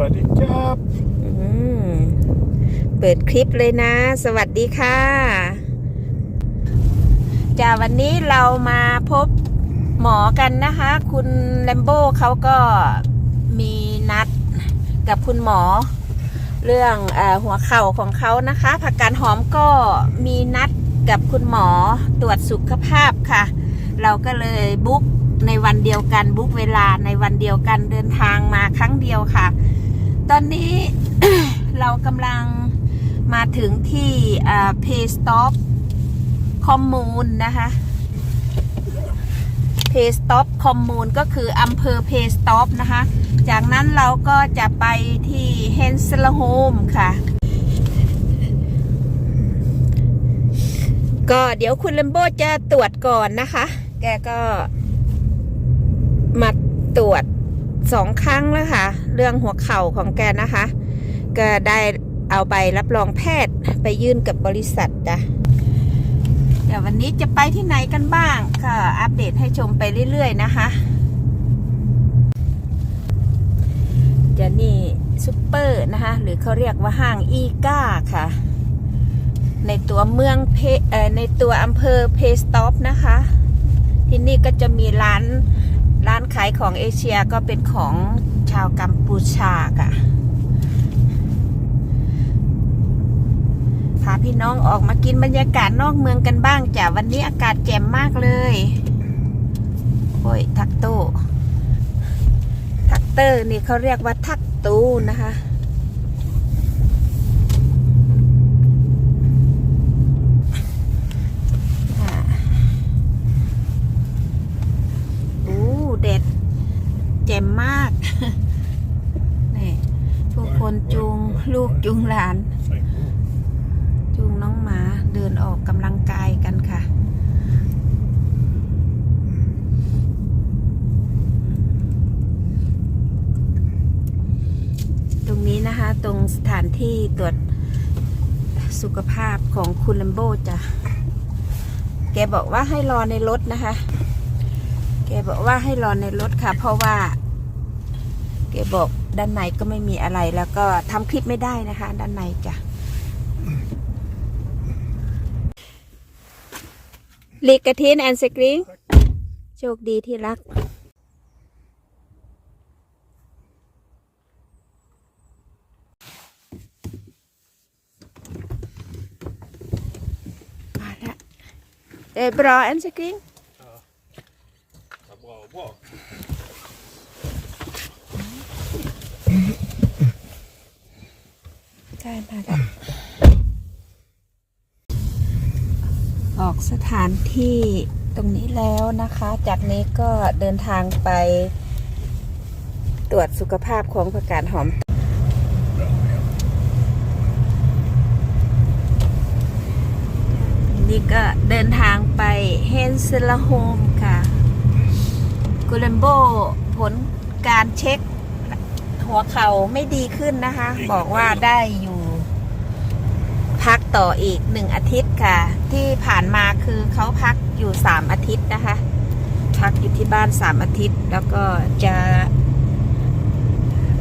วัสดีครับเปิดคลิปเลยนะ สวัสดีค่ะจ้าวันนี้เรามาพบหมอกันนะคะ คุณแลมโบ้เขาก็มีนัดกับคุณหมอ เรื่องอหัวเข่าของเขานะคะผักการหอมก็มีนัดกับคุณหมอตรวจสุขภาพค่ะ เราก็เลยบุ๊กในวันเดียวกันบุ๊กเวลาในวันเดียวกันเดินทางมาครั้งเดียวค่ะ ตอนนี้ เรากำลังมาถึงที่เพย์สต็อปคอมมูนนะคะเพย์สต็อปคอมมูนก็คืออำเภอเพย์สต็อปนะคะ จากนั้นเราก็จะไปที่เฮนสลโฮมค่ะ ก็เดี๋ยวคุณเลมโบจะตรวจก่อนนะคะ แกก็มาตรวจสองครั้งแล้วค่ะ เรื่องหัวเข่าของแกนะคะ ก็ได้เอาใบรับรองแพทย์ไปยื่นกับบริษัทจ้ะเดี๋ยววันนี้จะไปที่ไหนกันบ้าง ก็อัปเดตให้ชมไปเรื่อยๆนะคะจะนี่ซูเปอร์นะคะ หรือเขาเรียกว่าห้างอีก้าค่ะ ในตัวเมืองเพในตัวอำเภอเพสต็อปนะคะ ที่นี่ก็จะมีร้านร้านขายของเอเชียก็เป็นของ ชาวกัมพูชาค่ะพาพี่น้องออกมากินบรรยากาศนอกเมืองกันบ้างจ้ะวันนี้อากาศแจ่มมากเลย โอ้ย ทักโตทักเตอร์นี่เขาเรียกว่าทักตูนะคะค่ะโอ้เด็ดเจ็มมาก คนจูงลูกจูงหลาน จูงน้องหมาเดินออกกำลังกายกันค่ะตรงนี้นะคะ ตรงสถานที่ตรวจสุขภาพของคุณลัมโบจ้ะ แกบอกว่าให้รอในรถนะคะ แกบอกว่าให้รอในรถค่ะ เพราะว่า แกบอก ด้านในก็ไม่มีอะไรแล้วก็ทำคลิปไม่ได้นะคะ ด้านในจ้ะลีกกระทินแอนสกริงโชคดีที่รัก มาแล้วเอบรอแอนสกริง ใช่มาแล้วออกสถานที่ตรงนี้แล้วนะคะ จากนี้ก็เดินทางไป ตรวจสุขภาพของผักกาดหอม นี่ก็เดินทางไปเฮนเซลโฮมค่ะกูเลมโบผลการเช็คหัวเข่าไม่ดีขึ้นนะคะ บอกว่าได้อยู่ พักต่ออีกหนึ่งอาทิตย์ค่ะ ที่ผ่านมาคือเขาพักอยู่สามอาทิตย์นะคะ พักอยู่ที่บ้านสามอาทิตย์ แล้วก็จะ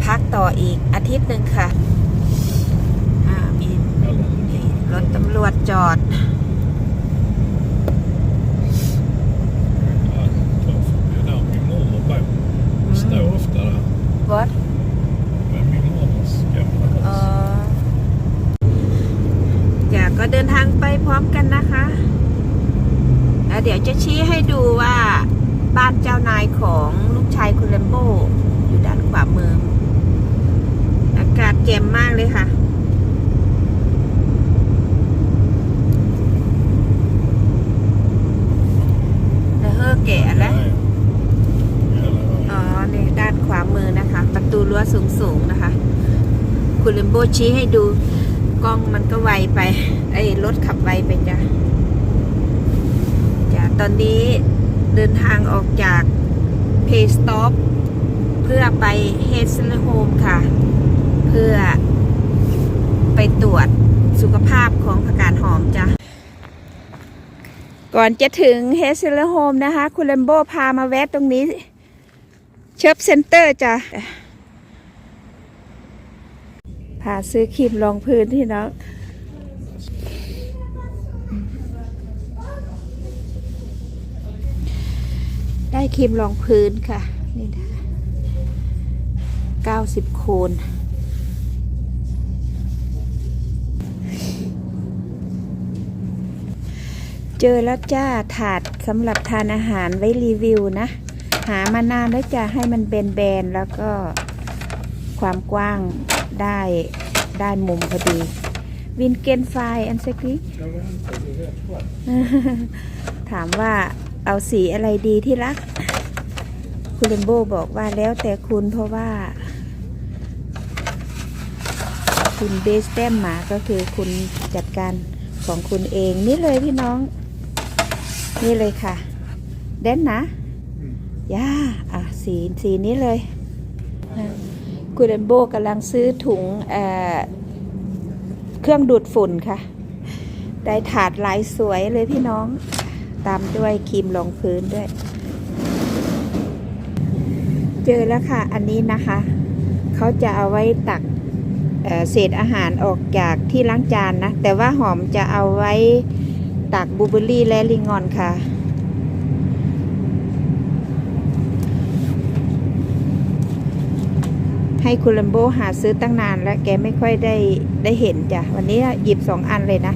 พักต่ออีกอาทิตย์หนึ่งค่ะมีรถตำรวจจอด Ja, tough. Det är där min mormor bor. Står ofta där. วอด Men min mormors gamla เอ hus. ออย่าก็เดินทางไปพร้อมกันนะคะแล้วเดี๋ ยวจะชี้ให้ดูว่าบ้านเจ้านายของลูกชายคุณเลมโบอยู่ด้านขวามือ อากาศแจ่มมากเลยค่ะแล้วเฮอแก่แล้วอ๋อ vägen. นี่ด้านขวามือนะคะ ประตูรั้วสูงๆนะคะ คุณเลมโบชี้ให้ดู กล้องมันก็ไวไปไอ้รถขับไวไปจ้ะ ตอนนี้เดินทางออกจากเพสต็อปเพื่อไปเฮดสเลโฮมค่ะ เพื่อไปตรวจสุขภาพของผักกาดหอมจ้ะ ก่อนจะถึงเฮดสเลโฮมนะคะ คุณเลมโบพามาแวะตรงนี้ เชิปเซ็นเตอร์จ้ะพาซื้อครีมรองพื้นที่น้อง ได้ครีมรองพื้นค่ะ นี่นะคะ90 โคน เจอแล้วจ้าถาดสำหรับทานอาหารไว้รีวิวนะ หามานานแล้วจะให้มันแบนๆ แล้วก็ความกว้างได้ได้มุมพอดี วินเกนไฟอันสักที Ja, men det är rätt svart. ถามว่า เอาสีอะไรดีที่รัก คุณเลมโบบอกว่าแล้วแต่คุณเพราะว่า คุณเบสแต้มหมาก็คือคุณจัดการของคุณเองนี่เลยพี่น้อง นี่เลยค่ะ เด่นนะ Mm. ย่าอะสีสีนี้เลยอะคุณเลมโบกำลังซื้อถุงเอ่อเครื่องดูดฝุ่นค่ะ ได้ถาดลายสวยเลยพี่น้อง ตามด้วยครีมรองพื้นด้วย เจอแล้วค่ะ อันนี้นะคะ เขาจะเอาไว้ตักเเศษอาหารออกจากที่ล้างจานนะ แต่ว่าหอมจะเอาไว้ตักบูเบอรี่และลิงงอนค่ะให้คุณลัมโบหาซื้อตั้งนานแล้วแกไม่ค่อยได้ได้เห็นจ้ะ วันนี้หยิบสองอันเลยนะ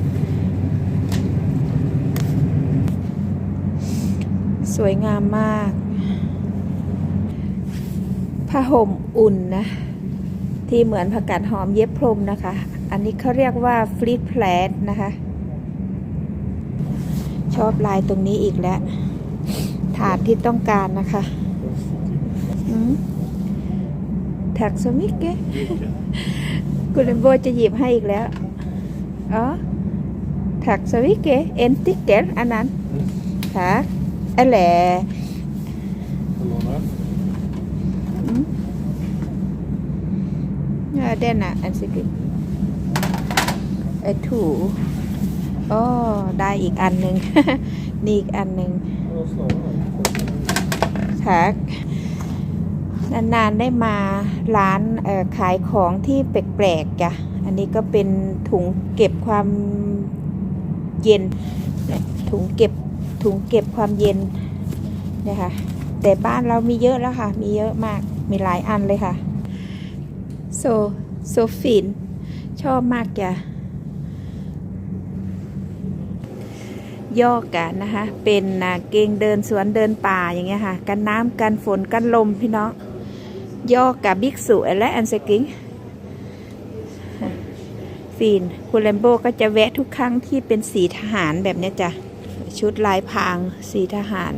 สวยงามมากผ้าห่มอุ่นนะ ที่เหมือนผักกาดหอมเย็บพรมนะคะ อันนี้เขาเรียกว่าฟลี t แพลตนะคะ ชอบลายตรงนี้อีกแล้ว ถาดที่ต้องการนะคะอืมถักสมิกเกะคุณเลมโบจะหยิบให้อีกแล้ว อ๋อถักสวิกเกเอนติเกอันนั้นถัก อะไร Hallå, เออเด่นอะ อันสิกิไอถูอ๋อได้อีกอันหนึ่ง นี่อีกอันหนึ่ง Vad sa du? ถักนานๆได้มาร้านเอ่อขายของที่แปลกๆจ้ะ อันนี้ก็เป็นถุงเก็บความเย็นเนี่ยถุงเก็บถุงเก็บ ความเย็นเนี่ยค่ะแต่บ้านเรามีเยอะแล้วค่ะ มีเยอะมากมีหลายอันเลยค่ะ โซโซฟินชอบมากจ้ะย่อกันนะคะ เป็นอ่าเกงเดินสวนเดินป่าอย่างเงี้ยค่ะ กันน้ำกันฝนกันลมพี่น้องย่อกับบิ๊กสุและอันสกิงฟีนคุณแลมโบก็จะแวะทุกครั้งที่เป็นสีทหารแบบเนี้ยจ้ะ ชุดลายพรางสีทหาร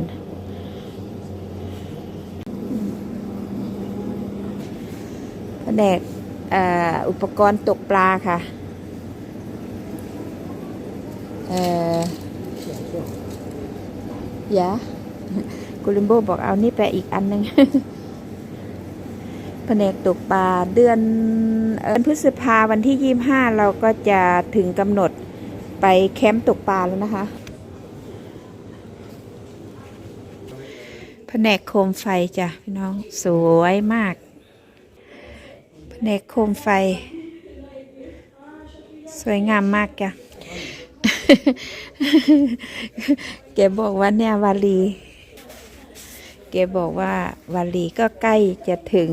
แผนกอ,อุปกรณ์ตกปลาค่ะเอ่อยะกุลิมโบบอกเอานี่ไปอีกอันหนึ่งแผนกตกปลาเดือนเอ่อพฤษภาวันที่ยี่ห้าเราก็จะถึงกำหนดไปแคมป์ตกปลาแล้วนะคะ แผนกโคมไฟจ้ะพี่น้องสวยมากแผนกโคมไฟ สวยงามมากจ้ะแกบอกว่าเนี่ยวาลีแกบอกว่าวาลีก็ใกล้จะถึง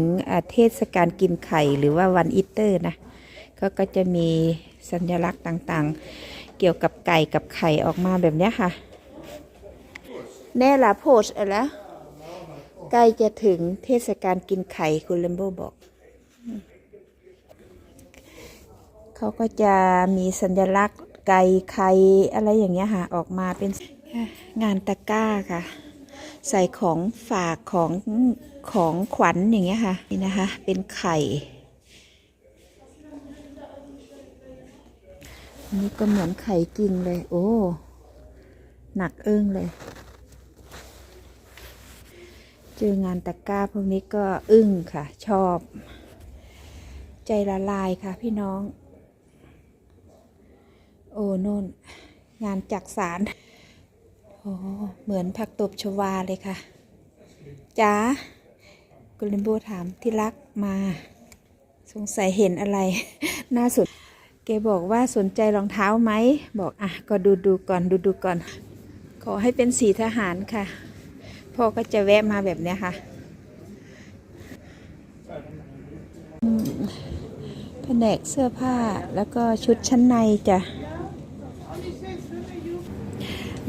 เทศกาลกินไข่หรือว่าวันอีสเตอร์นะก็ก็จะมีสัญลักษณ์ต่างๆ เกี่ยวกับไก่กับไข่ออกมาแบบเนี้ยค่ะแน่ละโพสอะไร ใกล้จะถึงเทศกาลกินไข่คุณเลมโบบอก เขาก็จะมีสัญลักษณ์ไก่ไข่อะไรอย่างเงี้ยค่ะออกมาเป็นงานตะกร้าค่ะ ใส่ของฝากของของขวัญอย่างเงี้ยค่ะนี่นะคะ เป็นไข่นนี้ก็เหมือนไข่จริงเลย โอ้ หนักเอิ้งเลย เจองานตะกร้าพวกนี้ก็อึ้งค่ะ ชอบ ใจละลายค่ะพี่น้อง โอ้โน่น งานจักสารโอ้เหมือนผักตบชวาเลยค่ะจ้ากุลิมโบถามที่รักมา สงสัยเห็นอะไร น่าสนแกบอกว่าสนใจรองเท้าไหม บอกอะ ก็ดูดูก่อนดูดูก่อน ขอให้เป็นสีทหารค่ะ พ่อก็จะแวะมาแบบเนี้ยค่ะแผนกเสื้อผ้าแล้วก็ชุดชั้นในจ้ะ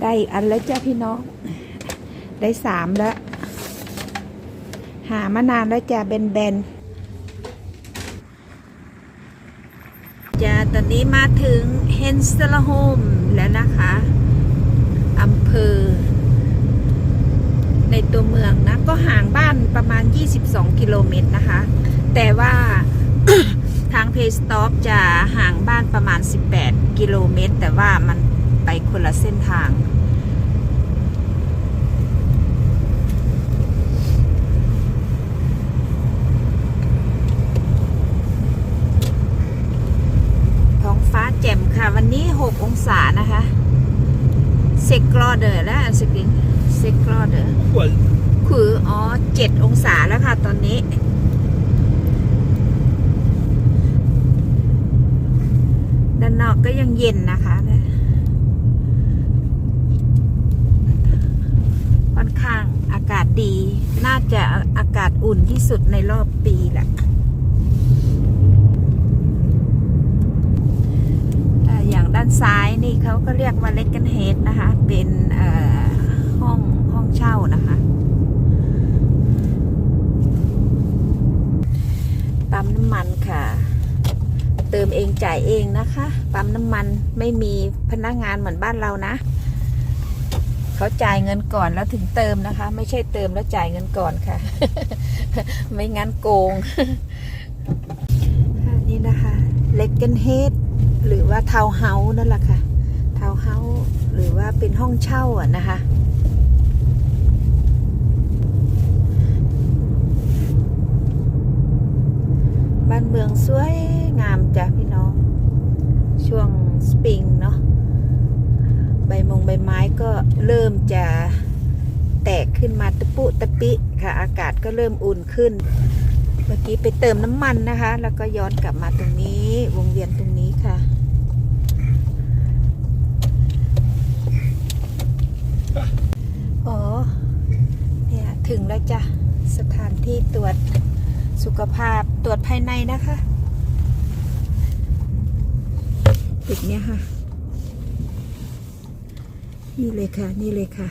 ได้อีกอันแล้วจ้ะพี่น้อง ได้สามแล้ว หามานานแล้วจ้ะเบนเบนจ้ะตอนนี้มาถึงเฮนสลโฮมแล้วนะคะอำเภอ ในตัวเมืองนะ ก็ห่างบ้านประมาณ 22 กิโลเมตรนะคะ แต่ว่าทางเพสต็อปจะห่างบ้านประมาณ 18 กิโลเมตร แต่ว่ามันไปคนละเส้นทางท้องฟ้าแจ่มค่ะวันนี้ 6 องศานะคะ เซกรอเดอร์แล้วสกิง เซกรอเดอร์我คืออ๋อเจ็ดองศาแล้วค่ะตอนนี้ ด้านนอกก็ยังเย็นนะคะค่อนข้างอากาศดี น่าจะอากาศอุ่นที่สุดในรอบปีแหละเอ่ออย่างด้านซ้ายนี่เขาก็เรียกว่าเล็กกันเฮดนะคะ เป็นเอ่อ ห้องห้องเช่านะคะ ปั๊มน้ำมันค่ะ เติมเองจ่ายเองนะคะ ปั๊มน้ำมันไม่มีพนักงานเหมือนบ้านเรานะ เขาจ่ายเงินก่อนแล้วถึงเติมนะคะ ไม่ใช่เติมแล้วจ่ายเงินก่อนค่ะ ไม่งั้นโกงนนี้นะคะเล็กเกนเฮดหรือว่าทาวเฮาส์นั่นแหละค่ะทาวเฮาส์หรือว่าเป็นห้องเช่าอะนะคะ บ้านเมืองสวยงามจ้ะพี่น้อง ช่วงสปริงเนาะใบมงใบไม้ก็เริ่มจะแตกขึ้นมาตะปุตะปิค่ะ อากาศก็เริ่มอุ่นขึ้น เมื่อกี้ไปเติมน้ำมันนะคะ แล้วก็ย้อนกลับมาตรงนี้วงเวียนตรงนี้ค่ะอ๋อเนี่ยถึงแล้วจ้ะสถานที่ตรวจ สุขภาพตรวจภายในนะคะตึกเนี้ยค่ะ นี่เลยค่ะ นี่เลยค่ะ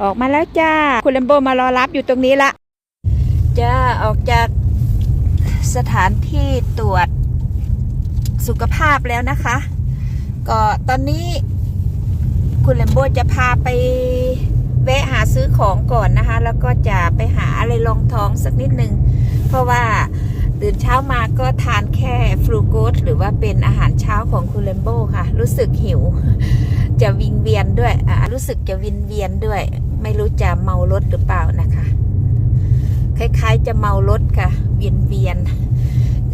ออกมาแล้วจ้า คุณเลมโบมารอรับอยู่ตรงนี้ละจะออกจากสถานที่ตรวจสุขภาพแล้วนะคะ ก็ตอนนี้คุณเลมโบจะพาไป วะหาซื้อของก่อนนะคะ แล้วก็จะไปหาอะไรรองท้องสักนิดนึง เพราะว่าตื่นเช้ามาก็ทานแค่ฟลูโกสหรือว่าเป็นอาหารเช้าของคุณเลมโบค่ะ รู้สึกหิว จะวิงเวียนด้วยอ่ารู้สึกจะวินเวียนด้วย ไม่รู้จะเมารถหรือเปล่านะคะ คล้ายๆจะเมารถค่ะ เวียนเวียน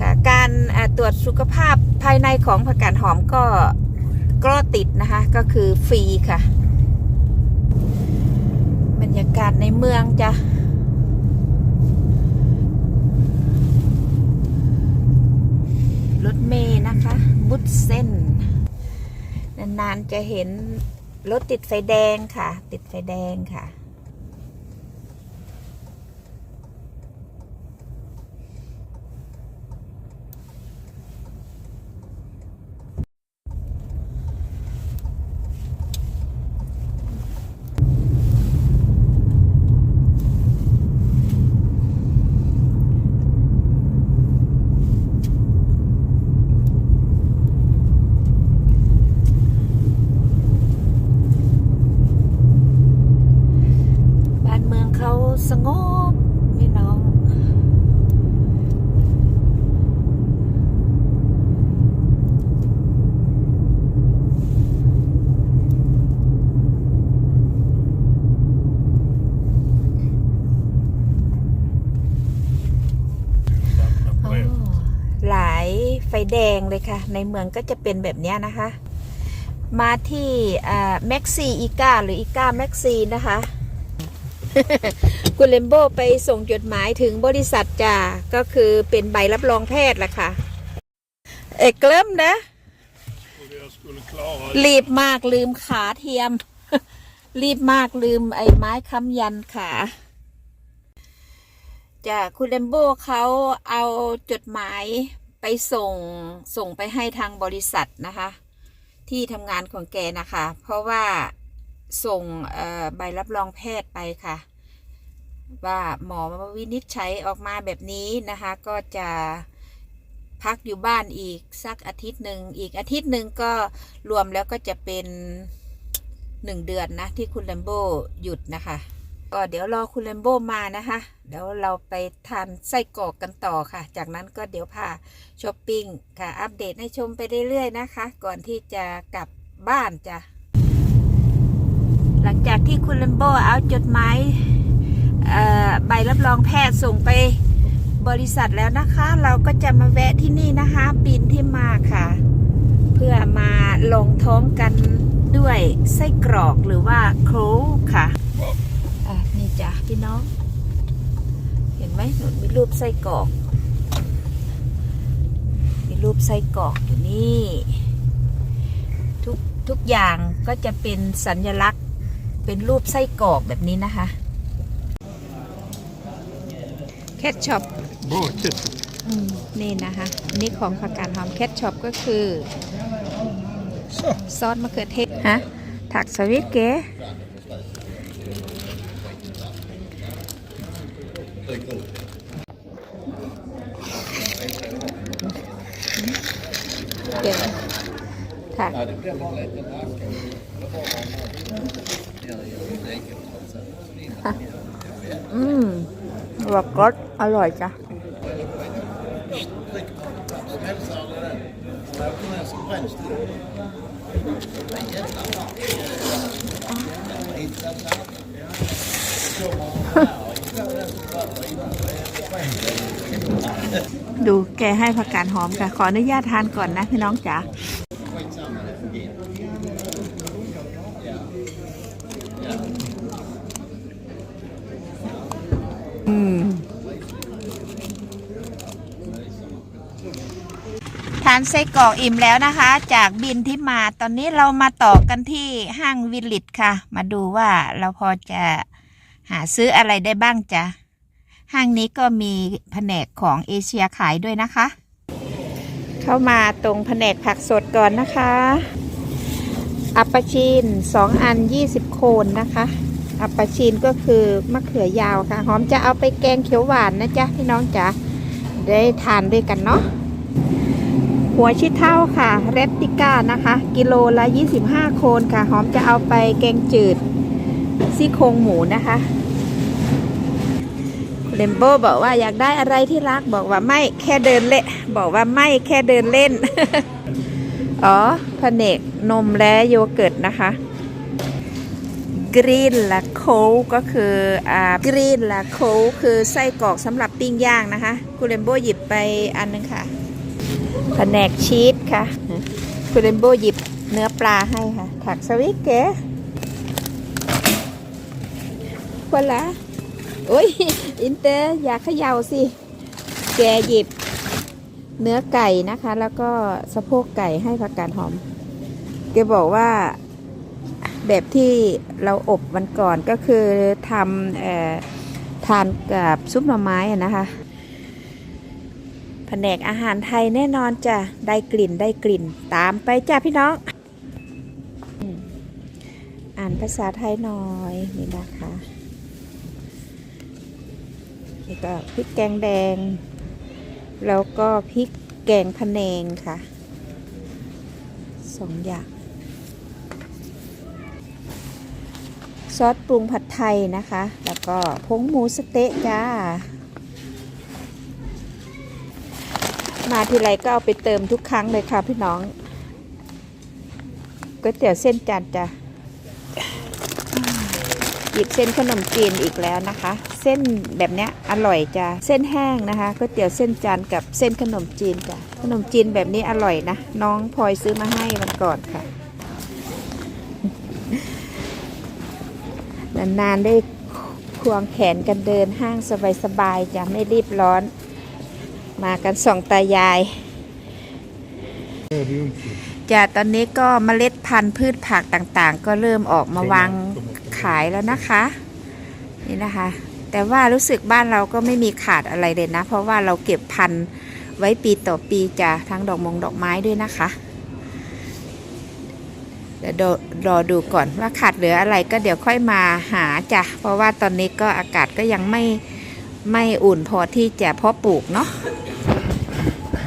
ค่ะการตรวจสุขภาพภายในของผักกาดหอมก็ก็ติดนะคะ ก็คือฟรีค่ะ บรรยากาศในเมืองจ้ะรถเมย์นะคะ บุตเส้น นานๆจะเห็นรถติดไฟแดงค่ะ ติดไฟแดงค่ะ บ้านเมืองเขาสงบพี่น้อง อ๋อหลายไฟ แดงเลยค่ะ ในเมืองก็จะเป็นแบบนี้นะคะ มาที่แม็กซีอีกาหรืออีกาแม็กซีนะคะคุณเลมโบไปส่งจดหมายถึงบริษัทจ้าก็คือเป็นใบรับรองแพทย์ละค่ะ เอกเริ่มนะรีบมากลืมขาเทียม รีบมากลืมไอ้ไม้ค้ำยันขาจ้ะคุณเลมโบเขาเอาจดหมาย ไปส่งส่งไปให้ทางบริษัทนะคะ ที่ทำงานของแกนะคะ เพราะว่าส่งใบรับรองแพทย์ไปค่ะ ว่าหมอวินิจฉัยออกมาแบบนี้นะคะ ก็จะพักอยู่บ้านอีกสักอาทิตย์หนึ่งอีกอาทิตย์หนึ่งก็รวมแล้วก็จะเป็นหนึ่งเดือนนะที่คุณแลมโบหยุดนะคะ ก็เดี๋ยวรอคุณแลมโบมานะคะ เดี๋ยวเราไปทานไส้กรอกกันต่อค่ะ จากนั้นก็เดี๋ยวพาช้อปปิ้งค่ะ อัปเดตให้ชมไปเรื่อยๆนะคะ ก่อนที่จะกลับบ้านจ้ะ หลังจากที่คุณแลมโบเอาจดหมายใบรับรองแพทย์ส่งไปบริษัทแล้วนะคะ เราก็จะมาแวะที่นี่นะคะ บินที่มาค่ะ เพื่อมาลงท้องกันด้วยไส้กรอกหรือว่าโครค่ะ จ้ะพี่น้อง เห็นไหมหนุนมีรูปไส้กรอก มีรูปไส้กรอกอยู่นี่ทุกทุกอย่างก็จะเป็นสัญลักษณ์เป็นรูปไส้กรอกแบบนี้นะคะแคทช็อป båtet. นี่นะคะอันนี้ของผักกาดหอมแคทช็อปก็คือ Så. ซอสมะเขือเทศฮะถักสวิตเก๋ เก๋ถักอืมรสก็อร่อยจ้ะ ดูแกให้ผักกาดหอมค่ะ ขออนุญาตทานก่อนนะพี่น้องจ๋าอืม ทานไส้กรอกอิ่มแล้วนะคะ จากบินที่มาตอนนี้เรามาต่อกันที่ห้างวิลลิตค่ะ มาดูว่าเราพอจะหาซื้ออะไรได้บ้างจ้ะ ห้างนี้ก็มีแผนกของเอเชียขายด้วยนะคะ เข้ามาตรงแผนกผักสดก่อนนะคะ อัปปชีน2 อัน 20 โคนนะคะ อัปปชีนก็คือมะเขือยาวค่ะ หอมจะเอาไปแกงเขียวหวานนะจ๊ะพี่น้องจ๋าได้ทานด้วยกันเนาะหัวชิเท่าค่ะ เรตติก้านะคะ กิโลละ 25 โคนค่ะ หอมจะเอาไปแกงจืดซี่โครงหมูนะคะ เลมโบบอกว่าอยากได้อะไรที่รักบอกว่าไม่แค่เดินเล่นบอกว่าไม่แค่เดินเล่น อ๋อผนกนมและโยเกิร์ตนะคะกรีนและโคก็คืออ่ากรีนและโคคือไส้กรอกสำหรับปิ้งย่างนะคะคุณเลมโบหยิบไปอันนึงค่ะแผนกชีสค่ะคุณเรนโบหยิบเนื้อปลาให้ค่ะ ถักสวิตเก๋คนละโอ้ย อินเตอร์ อยากเขย่าสิ แกหยิบเนื้อไก่นะคะ แล้วก็สะโพกไก่ให้ผักกาดหอม แกบอกว่าแบบที่เราอบวันก่อนก็คือทำออทานกับซุปหน่อไม้นะคะแผนกอาหารไทยแน่นอนจ้ะ ได้กลิ่นได้กลิ่น ตามไปจ้ะพี่น้อง อ่านภาษาไทยหน่อยนี่นะคะ นี่ก็พริกแกงแดง แล้วก็พริกแกงพะแนงค่ะสองอย่างซอสปรุงผัดไทยนะคะ แล้วก็ผงหมูสเต๊ะจ้า มาทีไรก็เอาไปเติมทุกครั้งเลยค่ะพี่น้องก๋วยเตี๋ยวเส้นจานจ้ะ หยิบเส้นขนมจีนอีกแล้วนะคะ เส้นแบบเนี้ยอร่อยจ้ะเส้นแห้งนะคะก๋วยเตี๋ยวเส้นจานกับเส้นขนมจีนจ้ะขนมจีนแบบนี้อร่อยนะน้องพลอยซื้อมาให้วันก่อนค่ะนานๆได้ควงแขนกันเดินห้างสบายๆจะไม่รีบร้อน มากันสองตายาย Ja, det är inte. จะตอนนี้ก็เมล็ดพันธุ์พืชผักต่างๆ ก็เริ่มออกมาวาง ขายแล้วนะคะ นี่นะคะ แต่ว่ารู้สึกบ้านเราก็ไม่มีขาดอะไรเลยนะ เพราะว่าเราเก็บพันธุ์ไว้ปีต่อปีจะทั้งดอกมงดอกไม้ด้วยนะคะเดี๋ยวรอดูก่อนว่าขาดเหลืออะไรก็เดี๋ยวค่อยมาหาจ้ะเพราะว่าตอนนี้ก็อากาศก็ยังไม่ไม่อุ่นพอที่จะเพาะปลูกเนาะ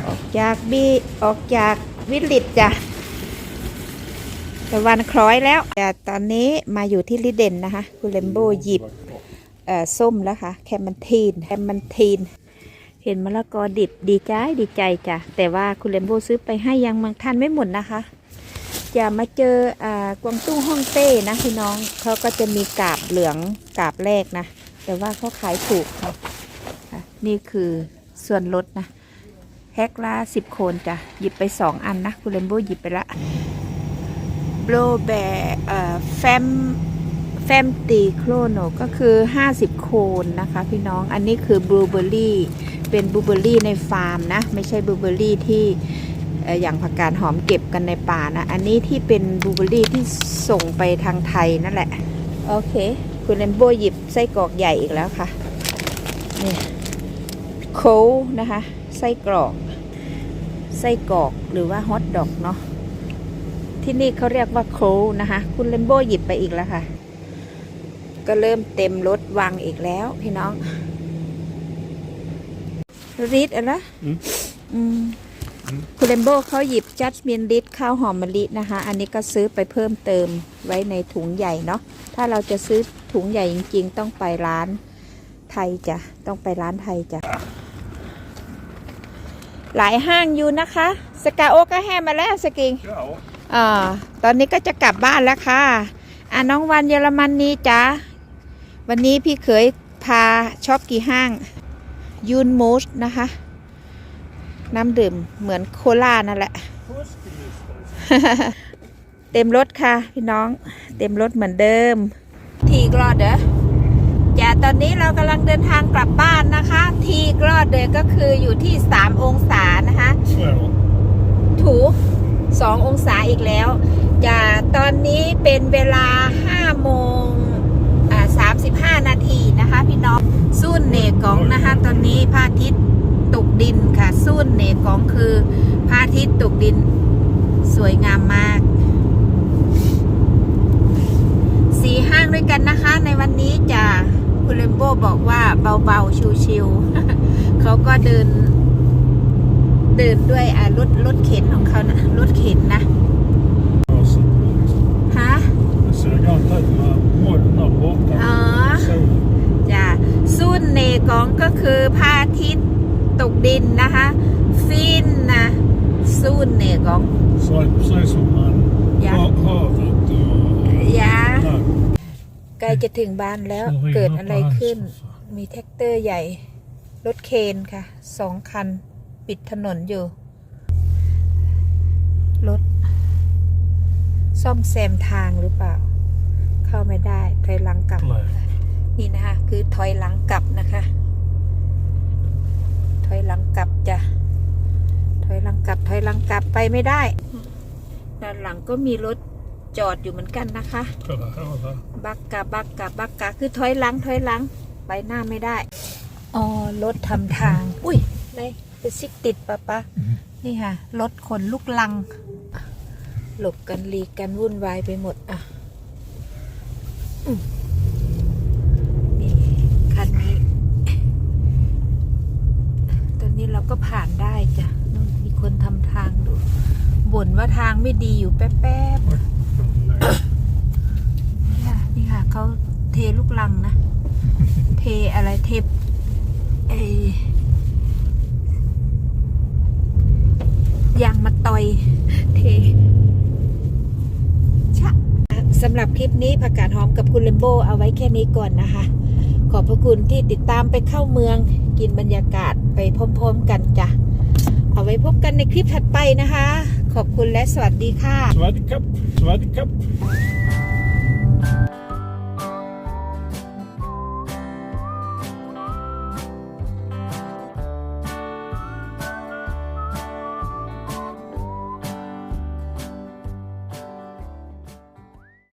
ออกจากบีออกจากวิลิตจ้ะ ตะวันคล้อยแล้วแต่ตอนนี้มาอยู่ที่ลิเดนนะคะ คุณเลมโบหยิบเอ่อส้มแล้วค่ะ แคมมันทีน แคมมันทีน เห็นมะละกอดิบดีใจดีใจจ้ะ แต่ว่าคุณเลมโบซื้อไปให้ยังบางท่านไม่หมดนะคะ จะมาเจออ่ากวางตุ้งฮ่องเต้นะพี่น้องเขาก็จะมีกาบเหลืองกาบแรกนะ แต่ว่าเขาขายถูกค่ะอะนี่คือส่วนลดนะแพ็คละสิบโคนจ้ะ หยิบไปสองอันนะ คุณเลมโบหยิบไปละ โบรแบเอ่แฟมแฟมตีโครโนก็คือ 50 โคนนะคะพี่น้องอันนี้คือบลูเบอร์รี่เป็นบลูเบอร์รี่ในฟาร์มนะ ไม่ใช่บลูเบอร์รี่ที่อย่างผักกาดหอมเก็บกันในป่านะ อันนี้ที่เป็นบลูเบอร์รี่ที่ส่งไปทางไทยนั่นแหละ โอเค คุณเลมโบหยิบไส้กรอกใหญ่อีกแล้วค่ะ นี่โคนะคะ ไส้กรอก ไส้กรอกหรือว่าฮอทดอกเนาะ ที่นี่เขาเรียกว่าโคลนะคะ คุณเลมโบหยิบไปอีกแล้วค่ะ ก็เริ่มเต็มรถวางอีกแล้ว พี่น้องรีดอะไรอืมอืมคุณเลมโบเขาหยิบจัดมินริดข้าวหอมมะลินะคะ อันนี้ก็ซื้อไปเพิ่มเติมไว้ในถุงใหญ่เนาะถ้าเราจะซื้อถุงใหญ่จริง ๆ ต้องไปร้านไทยจ้ะต้องไปร้านไทยจ้ะหลายห้างอยู่นะคะ สกาโอก็แห่มาแล้วสกิง Ja. อ่าตอนนี้ก็จะกลับบ้านแล้วค่ะอ่าน้องวันเยอรมันนี้จ้าวันนี้พี่เคยพาช็อปกี่ห้างยูนมูสนะคะ น้ำดื่มเหมือนโคลานั่นแหละ เต็มรถค่ะ พี่น้อง เต็มรถเหมือนเดิม ทีกรอดเด้อจ้าตอนนี้เรากำลังเดินทางกลับบ้านนะคะ ทีกรอดเด้อก็คืออยู่ที่ 3 องศานะคะ Två. ถู สององศาอีกแล้วจะตอนนี้เป็นเวลา 5 โมง35 นาทีนะคะ พี่น้องซุ่นเนกองนะคะ ตอนนี้พระอาทิตย์ตกดินค่ะซุ่นเนกองคือพระอาทิตย์ตกดินสวยงามมากสีห้างด้วยกันนะคะ ในวันนี้จะคุณเลมโบบอกว่าเบาๆชิวๆเขาก็เดิน เดินด้วยอ่ารถรถเข็นของเขานะรถเข็นนะ Alltså, ฮะ det ser ganska ut med molnen borta. อ๋อ Sol. จ้ะซุนเนกองก็คือพระอาทิตย์ตกดินนะคะ ฟินนะซุนเนกอง Så är det precis som man Ja. har havet och ยา land. ใกล้จะถึงบ้านแล้ว Så ringer เกิด på อะไร hans ขึ้น för fan. มีแท็กเตอร์ใหญ่ รถเคนค่ะสองคัน ปิดถนนอยู่ รถ ซ่อมแซมทางหรือเปล่า เข้าไม่ได้ถอยหลังกลับ Nej. นี่นะคะ คือถอยหลังกลับนะคะ ถอยหลังกลับจ้ะ ถอยหลังกลับ ถอยหลังกลับไปไม่ได้ ด้านหลังก็มีรถจอดอยู่เหมือนกันนะคะ Kolla här va. บักกะบักกะบักกะคือถอยหลังถอยหลัง ไปหน้าไม่ได้ อ๋อ รถทำทาง อุ้ยได้ ไปซิกติดปะปะนี่ค่ะรถขนลูกลัง หลบกันหลีกกันวุ่นวายไปหมดอะนี่คันนี้ ตอนนี้เราก็ผ่านได้จ้ะมีคนทำทางดูบ่นว่าทางไม่ดีอยู่แป๊บๆ นี่ค่ะนี่ค่ะเขาเทลูกลังนะ เทอะไรเทเอยางมาต่อย เทชะสำหรับคลิปนี้ผักกาดหอมกับ คุณเลมโบเอาไว้แค่นี้ก่อนนะคะ ขอบพระคุณที่ติดตามไปเข้าเมืองกินบรรยากาศไปพร้อมๆกันจ้ะ เอาไว้พบกันในคลิปถัดไปนะคะ ขอบคุณและสวัสดีค่ะ สวัสดีครับ สวัสดีครับ